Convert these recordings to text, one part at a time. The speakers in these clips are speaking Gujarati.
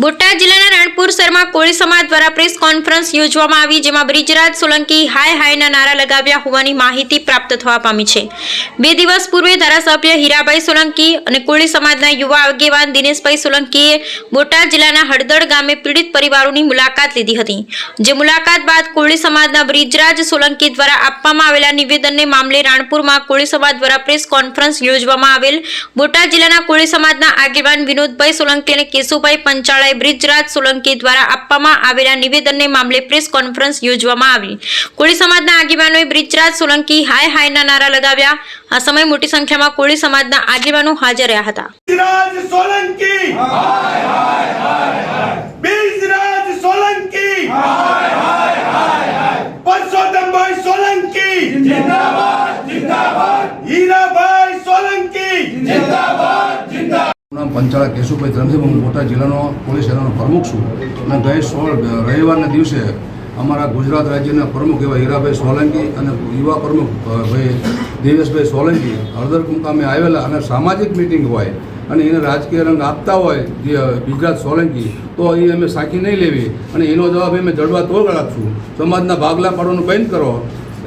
બોટાદ જિલ્લાના રાણપુર શહેરમાં કોળી સમાજ દ્વારા પ્રેસ કોન્ફરન્સ યોજવામાં આવી, જેમાં બ્રિજરાજ સોલંકી હાય હાયના નારા લગાવ્યા હોવાની માહિતી પ્રાપ્ત થવા પામી છે. બે દિવસ પૂર્વે ધારાસભ્ય હીરાભાઈ સોલંકી અને કોળી સમાજના યુવા આગેવાન દિનેશભાઈ સોલંકીએ બોટાદ જિલ્લાના હળદળ ગામે પીડિત પરિવારોની મુલાકાત લીધી હતી, જે મુલાકાત બાદ કોળી સમાજના બ્રિજરાજ સોલંકી દ્વારા આપવામાં આવેલા નિવેદનને મામલે રાણપુરમાં કોળી સમાજ દ્વારા પ્રેસ કોન્ફરન્સ યોજવામાં આવેલ, બોટાદ જિલ્લાના કોળી સમાજના આગેવાન વિનોદભાઈ સોલંકી અને કેશુભાઈ પંચાળાએ બ્રિજરાજ સોલંકી દ્વારા આપવામાં આવેલા નિવેદનને મામલે પ્રેસ કોન્ફરન્સ યોજવામાં આવી. કોળી સમાજના આગેવાનોએ બ્રિજરાજ સોલંકી હાય હાયના નારા લગાવ્યા. આ સમયે મોટી સંખ્યામાં કોળી સમાજના આગેવાનો હાજર રહ્યા હતા. સોલંકી! સોલંકી હીરાભાઈ સોલંકી જિંદાબાદ જિંદાબાદ નામ પંચાળા કેશુભાઈ ધરમસિંહ હું બોટાદ જિલ્લાનો પોલીસ સેનાનો પ્રમુખ છું. અને ગઈ સોળ, રવિવારના દિવસે અમારા ગુજરાત રાજ્યના પ્રમુખ એવા હીરાભાઈ સોલંકી અને યુવા પ્રમુખ ભાઈ દેવેશભાઈ સોલંકી હળદર મુકામે આવેલા અને સામાજિક મિટિંગ હોય અને એને રાજકીય રંગ આપતા હોય, જે ગુજરાત સોલંકી, તો એ અમે સાખી નહીં લેવી. અને એનો જવાબ અમે જડવા તોડ રાખશું સમાજના ભાગલા પાડવાનું બંધ કરો.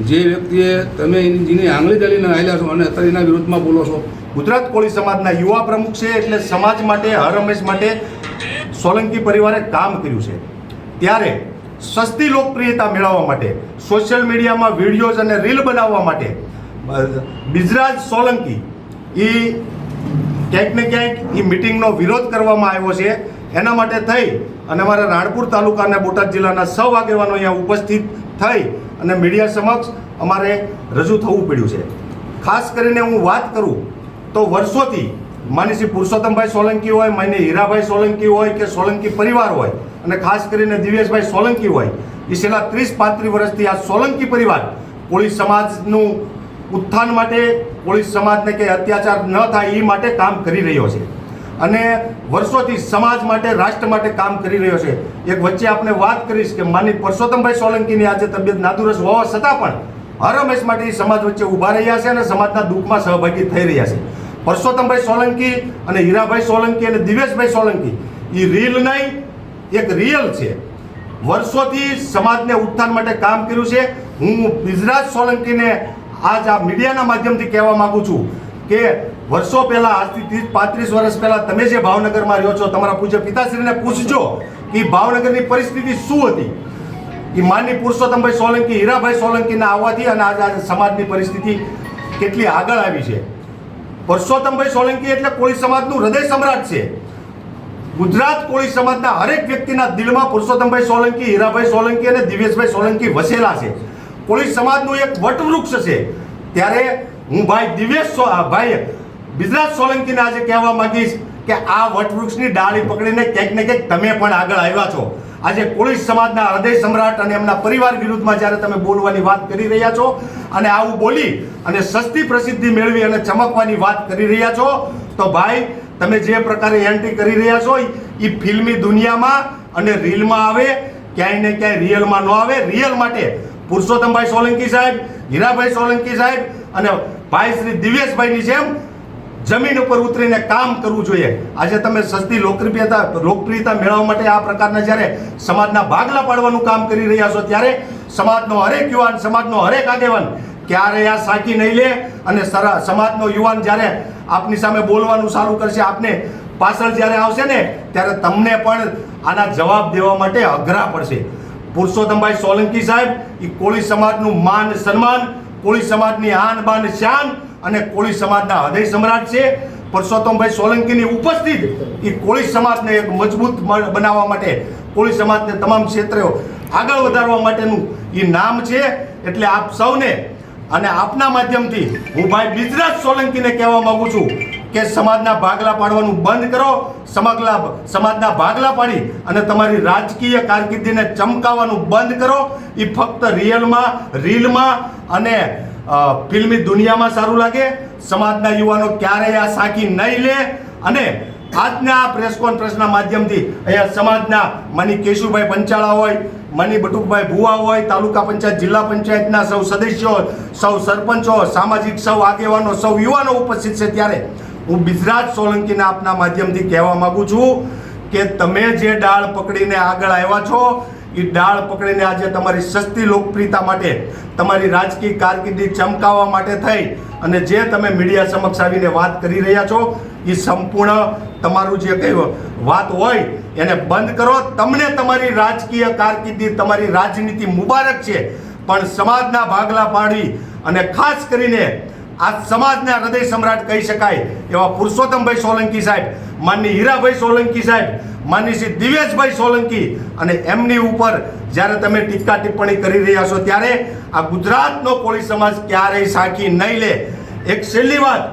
જે વ્યક્તિએ તમે એની જેની આંગળી ચાલીને આવેલા છો અને અત્યારે એના વિરુદ્ધમાં બોલો છો, ગુજરાત કોળી સમાજના યુવા પ્રમુખ છે એટલે સમાજ માટે, હર હંમેશ માટે સોલંકી પરિવારે કામ કર્યું છે. ત્યારે સસ્તી લોકપ્રિયતા મેળવવા માટે, સોશિયલ મીડિયામાં વિડીયોઝ અને રીલ બનાવવા માટે બિજરાજ સોલંકી એ ક્યાંક ને ક્યાંક એ મિટિંગનો વિરોધ કરવામાં આવ્યો છે. એના માટે થઈ અને અમારા રાણપુર તાલુકાના બોટાદ જિલ્લાના સૌ આગેવાનો અહીંયા ઉપસ્થિત થઈ અને મીડિયા સમક્ષ અમારે રજૂ થવું પડ્યું છે. ખાસ કરીને હું વાત કરું તો વર્ષોથી માની શ્રી પુરુષોત્તમભાઈ સોલંકી હોય માન્ય હીરાભાઈ સોલંકી હોય કે સોલંકી પરિવાર હોય અને ખાસ કરીને દિવેશભાઈ સોલંકી હોય એ છેલ્લા ત્રીસ પાંત્રીસ વર્ષથી આ સોલંકી પરિવાર કોળી સમાજનું ઉત્થાન માટે કોળી સમાજને કે અત્યાચાર ન થાય એ માટે કામ કરી રહ્યો છે. અને વર્ષોથી સમાજ માટે, રાષ્ટ્ર માટે કામ કરી રહ્યો છે. એક વચ્ચે આપણે વાત કરીશ કે માની પરસોત્તમભાઈ સોલંકીની આજે તબિયત નાદુરસ્ત હોવા છતાં પણ હર હંમેશ માટે સમાજ વચ્ચે ઊભા રહ્યા છે અને સમાજના દુઃખમાં સહભાગી થઈ રહ્યા છે. પરસોત્તમભાઈ સોલંકી અને હીરાભાઈ સોલંકી અને દિવેશભાઈ સોલંકી, એ રીલ નહીં, એક રિયલ છે. વર્ષોથી સમાજને ઉત્થાન માટે કામ કર્યું છે. હું બિજરાજ સોલંકીને આજ આ મીડિયાના માધ્યમથી કહેવા માગું છું કે વર્ષો પહેલા, આજથી ત્રીસ, પાંત્રીસ વર્ષ પહેલા તમે જે ભાવનગરમાં રહ્યો છો, તમારા પૂજ્ય પિતાશ્રીને પૂછજો કે ભાવનગરની પરિસ્થિતિ શું હતી? એ માનની પુરુષોત્તમભાઈ સોલંકી, હીરાભાઈ સોલંકીના આવવાથી અને આજે સમાજની પરિસ્થિતિ કેટલી આગળ આવી છે. પુરુષોત્તમભાઈ સોલંકી એટલે કોળી સમાજનું હૃદય સમ્રાટ છે. ગુજરાત કોળી સમાજના હરેક વ્યક્તિના દિલમાં પુરુષોત્તમભાઈ સોલંકી, હીરાભાઈ સોલંકી અને દિવેશભાઈ સોલંકી વસેલા છે. કોળી સમાજનું એક વટવૃક્ષ છે. ત્યારે હું ભાઈ દિવેશ ભાઈ બિજરાજ સોલંકીને આજે કહેવા માંગીશ કે આ વટવૃક્ષની ડાળી પકડીને ક્યાંક ને ક્યાંક તમે પણ આગળ આવ્યા છો. આજે કોળી સમાજના હૃદય સમ્રાટ અને એમના પરિવાર વિરુદ્ધમાં જ્યારે તમે બોલવાની વાત કરી રહ્યા છો અને આવું બોલી અને સસ્તી પ્રસિદ્ધિ મેળવી અને ચમકવાની વાત કરી રહ્યા છો, તો ભાઈ, તમે જે પ્રકારે એન્ટ્રી કરી રહ્યા છો એ ફિલ્મી દુનિયામાં અને રીલમાં આવે, ક્યાંય ને ક્યાંય રિયલમાં ન આવે, રિયલ માટે પુરુષોત્તમભાઈ સોલંકી સાહેબ, હીરાભાઈ સોલંકી સાહેબ અને ભાઈ શ્રી દિવેશભાઈની જેમ જમીન ઉપર ઉતરીને કામ કરવું જોઈએ. આજે તમે સસ્તી લોકપ્રિયતા લોકપ્રિયતા મેળવવા માટે આ પ્રકારના જ્યારે સમાજના ભાગલા પાડવાનું કામ કરી રહ્યા છો, ત્યારે સમાજનો હરેક યુવાન, સમાજનો હરેક આગેવાન ક્યારે આ સાકી નહીં લે અને સમાજનો યુવાન જ્યારે આપની સામે બોલવાનું સારું કરશે, આપને પાછળ જ્યારે આવશે ને, ત્યારે તમને પણ આના જવાબ દેવા માટે અઘરા પડશે. પુરુષોત્તમભાઈ સોલંકી સાહેબ એ કોળી સમાજનું માન સન્માન, કોળી સમાજની આન બાન શાન અને કોળી સમાજના હૃદય સમ્રાટ છે. પરસોત્તમભાઈ સોલંકીની ઉપસ્થિત એ કોળી સમાજને એક મજબૂત બનાવવા માટે કોળી સમાજને તમામ ક્ષેત્રે આગળ વધારવા માટેનું એ નામ છે. એટલે આપ સૌને અને આપના માધ્યમથી હું ભાઈ બિજરાજ સોલંકીને કહેવા માગું છું કે સમાજના ભાગલા પાડવાનું બંધ કરો. સમગલા સમાજના ભાગલા પાડી અને તમારી રાજકીય કારકિર્દીને ચમકાવવાનું બંધ કરો. એ ફક્ત રિયલમાં, રીલમાં અને ફિલ્મી દુનિયામાં સારું લાગે, સમાજના યુવાનો ક્યારેય આ સાકી નહીં લે. અને આજના આ પ્રેસ કોન્ફરન્સના માધ્યમથી અહીંયા સમાજના મની કેશુભાઈ પંચાળા હોય, મની બટુકભાઈ ભુવા હોય, તાલુકા પંચાયત, જિલ્લા પંચાયતના સૌ સદસ્યો સૌ સરપંચો સામાજિક સૌ આગેવાનો, સૌ યુવાનો ઉપસ્થિત છે ત્યારે હું બિજરાજ સોલંકીના આપના માધ્યમથી કહેવા માગું છું કે તમે જે ડાળ પકડીને આગળ આવ્યા છો એ ડાળ પકડીને આજે તમારી સસ્તી લોકપ્રિયતા માટે, તમારી રાજકીય કારકિર્દી ચમકાવવા માટે થઈ. અને જે તમે મીડિયા સમક્ષ આવીને વાત કરી રહ્યા છો એ સંપૂર્ણ તમારું જે કંઈ વાત હોય, એને બંધ કરો. તમને તમારી રાજકીય કારકિર્દી, તમારી રાજનીતિ મુબારક છે. પણ સમાજના ભાગલા પાડી અને ખાસ કરીને આ સમાજના હૃદય સમ્રાટ કહી શકાય એવા પુરુષોત્તમભાઈ સોલંકી સાહેબ, માનની હીરાભાઈ સોલંકી સાહેબ, માનની શ્રી દિવેશભાઈ સોલંકી અને એમની ઉપર જ્યારે તમે ટીકા ટિપ્પણી કરી રહ્યા છો ત્યારે આ ગુજરાતનો કોળી સમાજ ક્યારેય સાખી નહીં લે. એક છેલ્લી વાત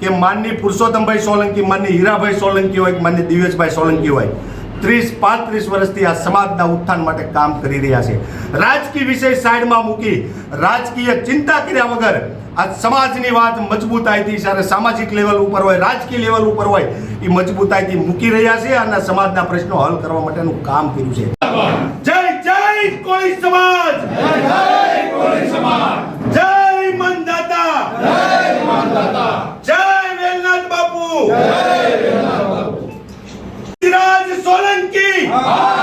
કે માનની પુરુષોત્તમભાઈ સોલંકી, માનની હીરાભાઈ સોલંકી હોય કે માનની દિવેશભાઈ સોલંકી હોય. ત્રીસ, પાંત્રીસ વર્ષથી આ સમાજના ઉત્થાન માટે કામ કરી રહ્યા છે. રાજકીય વિષય સાઈડમાં મૂકી રાજકીય ચિંતા કર્યા વગર આ સમાજની વાત મજબૂતાઈથી જ્યારે સામાજિક લેવલ ઉપર હોય, રાજકીય લેવલ ઉપર હોય, એ મજબૂતાઈથી મૂકી રહ્યા છે અને સમાજના પ્રશ્નો હલ કરવા માટેનું કામ કર્યું છે. જય જય કોઈ સમાજ! Happy.